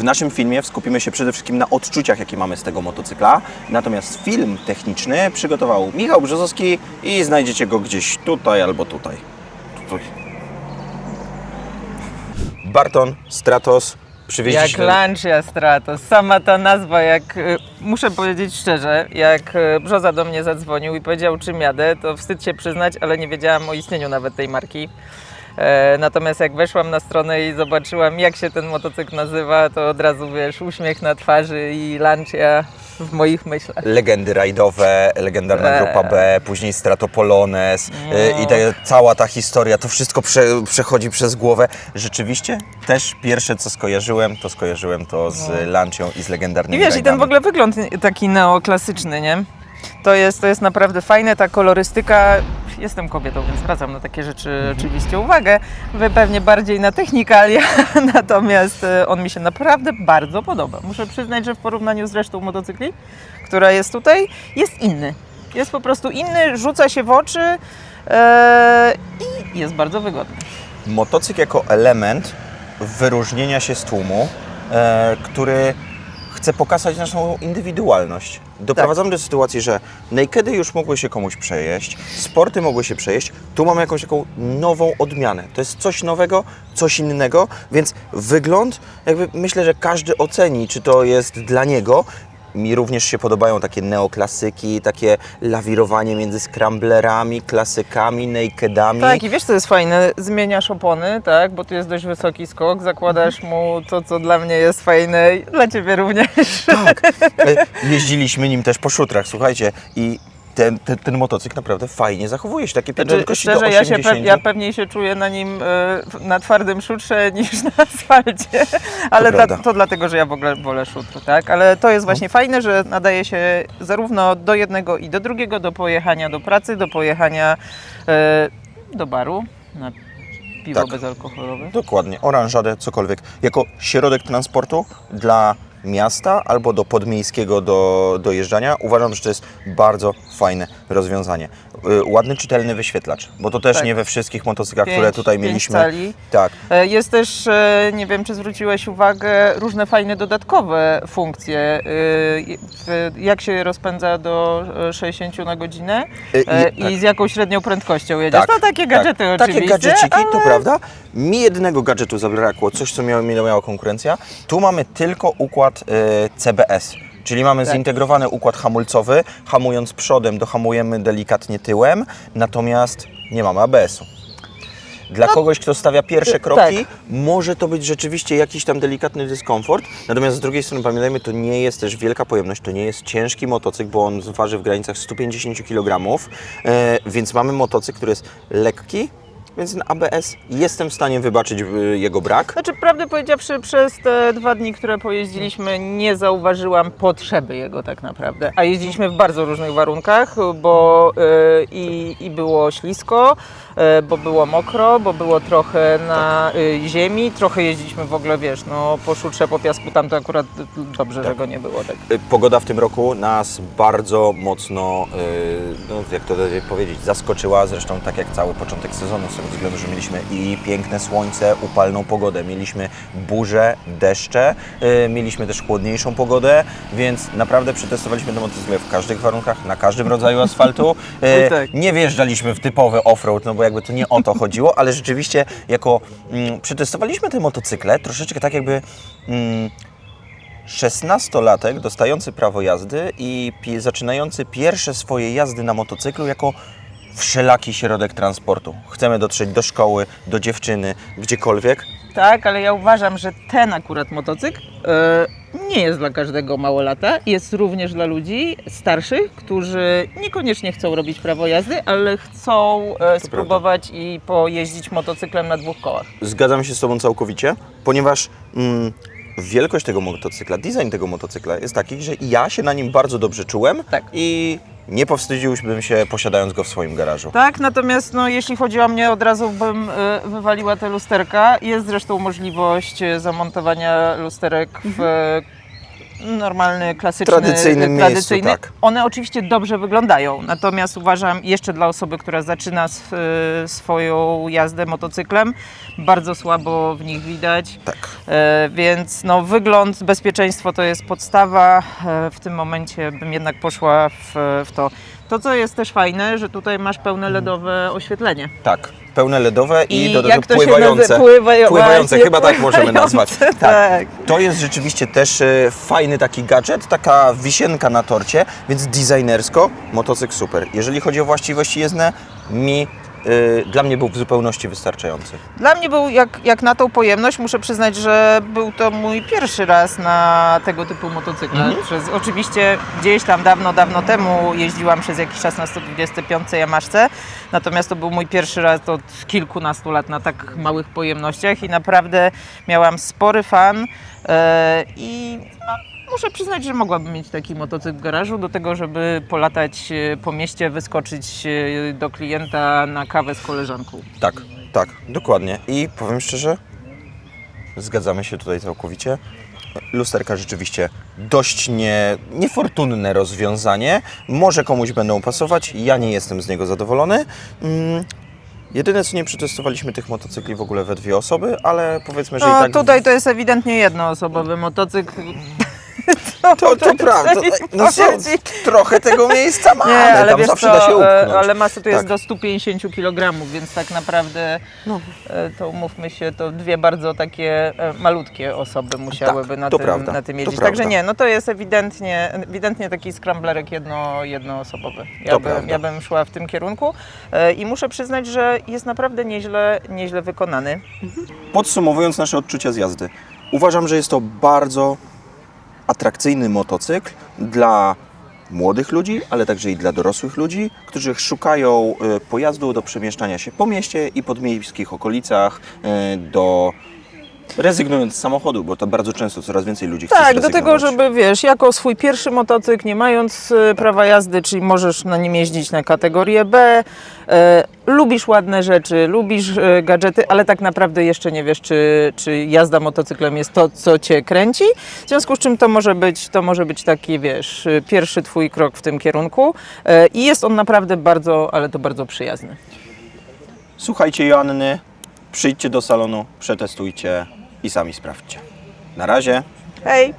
W naszym filmie skupimy się przede wszystkim na odczuciach, jakie mamy z tego motocykla. Natomiast film techniczny przygotował Michał Brzozowski i znajdziecie go gdzieś tutaj albo tutaj. tutaj. Barton, Stratos, Jak przywieźliśmy... Lancia Stratos, sama ta nazwa, jak y, muszę powiedzieć szczerze, jak y, Brzoza do mnie zadzwonił i powiedział czym jadę, to wstyd się przyznać, ale nie wiedziałam o istnieniu nawet tej marki. E, natomiast jak weszłam na stronę i zobaczyłam jak się ten motocykl nazywa, to od razu wiesz, uśmiech na twarzy i Lancia w moich myślach. legendy rajdowe, legendarna Eee. grupa B, później Stratopolones No. y, i te, cała ta historia, to wszystko prze, przechodzi przez głowę. Rzeczywiście też pierwsze co skojarzyłem, to skojarzyłem to z Lancią i z I legendarnymi wiesz, i ten rajdami. w ogóle wygląd taki neoklasyczny, nie? To jest, to jest naprawdę fajne, ta kolorystyka. Jestem kobietą, więc zwracam na takie rzeczy Mhm. oczywiście uwagę. Wy pewnie bardziej na technikalia, natomiast e, on mi się naprawdę bardzo podoba. Muszę przyznać, że w porównaniu z resztą motocykli, która jest tutaj, jest inny. Jest po prostu inny, rzuca się w oczy e, i jest bardzo wygodny. Motocykl jako element wyróżnienia się z tłumu, e, który chce pokazać naszą indywidualność. Doprowadzamy do sytuacji, że nakedy już mogły się komuś przejeść, sporty mogły się przejeść, tu mamy jakąś taką nową odmianę. To jest coś nowego, coś innego, więc wygląd, jakby myślę, że każdy oceni, czy to jest dla niego. Mi również się podobają takie neoklasyki, takie lawirowanie między scramblerami, klasykami, nakedami. Tak, i wiesz co jest fajne? Zmieniasz opony, tak, bo tu jest dość wysoki skok, zakładasz mu to, co dla mnie jest fajne i dla Ciebie również. Tak. E, Jeździliśmy nim też po szutrach, słuchajcie, i ten, ten, ten motocykl naprawdę fajnie zachowuje się. Takie Znaczy, prędkości do szczerze, ja, 80. się pe- ja pewniej się czuję na nim e, na twardym szutrze niż na asfalcie, ale prawda. to dlatego, że ja w ogóle wolę szutr, tak, ale to jest właśnie fajne, że nadaje się zarówno do jednego i do drugiego, do pojechania do pracy, do pojechania e, do baru na piwo Tak. bezalkoholowe. Dokładnie, oranżadę, cokolwiek. Jako środek transportu dla miasta albo do podmiejskiego do, dojeżdżania uważam, że to jest bardzo fajne rozwiązanie. Y, Ładny, czytelny wyświetlacz, bo to też Tak. nie we wszystkich motocyklach, Pięć- które tutaj mieliśmy. cali. Tak, E, Jest też, e, nie wiem czy zwróciłeś uwagę, różne fajne dodatkowe funkcje. E, Jak się rozpędza do e, 60 na godzinę i- i z jaką średnią prędkością jedziesz. Tak, no takie gadżety tak. oczywiście. Takie gadżeciki, to ale- prawda. Mi jednego gadżetu zabrakło, coś co miało, mi miała konkurencja. Tu mamy tylko układ CBS. Czyli mamy Tak. zintegrowany układ hamulcowy, hamując przodem dohamujemy delikatnie tyłem, natomiast nie mamy ABS-u. Dla kogoś, kto stawia pierwsze y, kroki, tak. może to być rzeczywiście jakiś tam delikatny dyskomfort. Natomiast z drugiej strony pamiętajmy, to nie jest też wielka pojemność, to nie jest ciężki motocykl, bo on waży w granicach 150 kg, e, więc mamy motocykl, który jest lekki, więc ten ABS jestem w stanie wybaczyć e, jego brak. Znaczy, prawdę powiedziawszy, przez te dwa dni, które pojeździliśmy, nie zauważyłam potrzeby jego tak naprawdę. A jeździliśmy w bardzo różnych warunkach, bo e, i, i było ślisko, e, bo było mokro, bo było trochę na e, ziemi, trochę jeździliśmy w ogóle, wiesz, no po szutrze, po piasku, tam to akurat dobrze, że go nie było. Tak. E, Pogoda w tym roku nas bardzo mocno, e, no, jak to powiedzieć, zaskoczyła. Zresztą tak jak cały początek sezonu, tego względu, że mieliśmy i piękne słońce, upalną pogodę, mieliśmy burze, deszcze, e, mieliśmy też chłodniejszą pogodę, więc naprawdę przetestowaliśmy te motocykle w każdych warunkach, na każdym rodzaju asfaltu. Oj, tak. Nie wjeżdżaliśmy w typowy offroad, no bo jakby to nie o to chodziło, ale rzeczywiście jako mm, przetestowaliśmy te motocykle troszeczkę tak jakby mm, 16-latek dostający prawo jazdy i zaczynający pierwsze swoje jazdy na motocyklu jako wszelaki środek transportu. Chcemy dotrzeć do szkoły, do dziewczyny, gdziekolwiek. Tak, ale ja uważam, że ten akurat motocykl e, nie jest dla każdego małolata. Jest również dla ludzi starszych, którzy niekoniecznie chcą robić prawo jazdy, ale chcą e, spróbować i pojeździć motocyklem na dwóch kołach. Zgadzam się z Tobą całkowicie, ponieważ mm, wielkość tego motocykla, design tego motocykla jest taki, że ja się na nim bardzo dobrze czułem Tak. i nie powstydziłbym się posiadając go w swoim garażu. Tak, natomiast no, jeśli chodzi o mnie, od razu bym e, wywaliła te lusterka. Jest zresztą możliwość e, zamontowania lusterek w normalny, klasyczny, Tradycyjnym miejscu, tradycyjny. tak. One oczywiście dobrze wyglądają, natomiast uważam jeszcze dla osoby, która zaczyna sw- swoją jazdę motocyklem, bardzo słabo w nich widać. Tak. E, Więc no, wygląd, bezpieczeństwo to jest podstawa. E, W tym momencie bym jednak poszła w, w to. To, co jest też fajne, że tutaj masz pełne LEDowe oświetlenie. Tak, pełne LEDowe i, I do pływające. Pływają- pływające, chyba tak możemy nazwać. Tak. tak. To jest rzeczywiście też e, fajny taki gadżet, taka wisienka na torcie, więc designersko motocykl super. Jeżeli chodzi o właściwości jezdne, mi, e, dla mnie był w zupełności wystarczający. Dla mnie był, jak, jak na tą pojemność, muszę przyznać, że był to mój pierwszy raz na tego typu motocyklach. Mhm. Przez, oczywiście gdzieś tam dawno, dawno temu jeździłam przez jakiś czas na 125 Yamaszce, natomiast to był mój pierwszy raz od kilkunastu lat na tak małych pojemnościach i naprawdę miałam spory fan e, i no, muszę przyznać, że mogłabym mieć taki motocykl w garażu do tego, żeby polatać e, po mieście, wyskoczyć e, do klienta na kawę z koleżanką. Tak, tak, dokładnie. I powiem szczerze, zgadzamy się tutaj całkowicie. Lusterka rzeczywiście dość nie, niefortunne rozwiązanie. Może komuś będą pasować, ja nie jestem z niego zadowolony. Mm, jedyne co nie przetestowaliśmy tych motocykli w ogóle we dwie osoby, ale powiedzmy, że i No, tak... tutaj to jest ewidentnie jednoosobowy motocykl. To, to prawda. No powiedzieć. trochę tego miejsca mamy, Nie, ale tam zawsze co, da się e, upchnąć. ale masa tu jest Tak. do 150 kg, więc tak naprawdę No. e, to umówmy się, to dwie bardzo takie e, malutkie osoby musiałyby Tak, na, tym, prawda, na tym jeździć. prawda. Także nie, no to jest ewidentnie, ewidentnie taki scramblerek jedno, jednoosobowy. Ja, prawda. ja bym szła w tym kierunku i muszę przyznać, że jest naprawdę nieźle, nieźle wykonany. Podsumowując nasze odczucia z jazdy, uważam, że jest to bardzo atrakcyjny motocykl dla młodych ludzi, ale także i dla dorosłych ludzi, którzy szukają e, pojazdu do przemieszczania się po mieście i podmiejskich okolicach, e, do rezygnując z samochodu, bo to bardzo często coraz więcej ludzi chce Tak, do tego, zrezygnować. żeby wiesz, jako swój pierwszy motocykl, nie mając e, prawa jazdy, czyli możesz na nim jeździć na kategorię B, e, lubisz ładne rzeczy, lubisz e, gadżety, ale tak naprawdę jeszcze nie wiesz, czy, czy jazda motocyklem jest to, co cię kręci. W związku z czym to może być, to może być taki, wiesz, e, pierwszy twój krok w tym kierunku e, i jest on naprawdę bardzo, ale to bardzo przyjazny. Słuchajcie Joanny, przyjdźcie do salonu, przetestujcie i sami sprawdźcie. Na razie. Hej!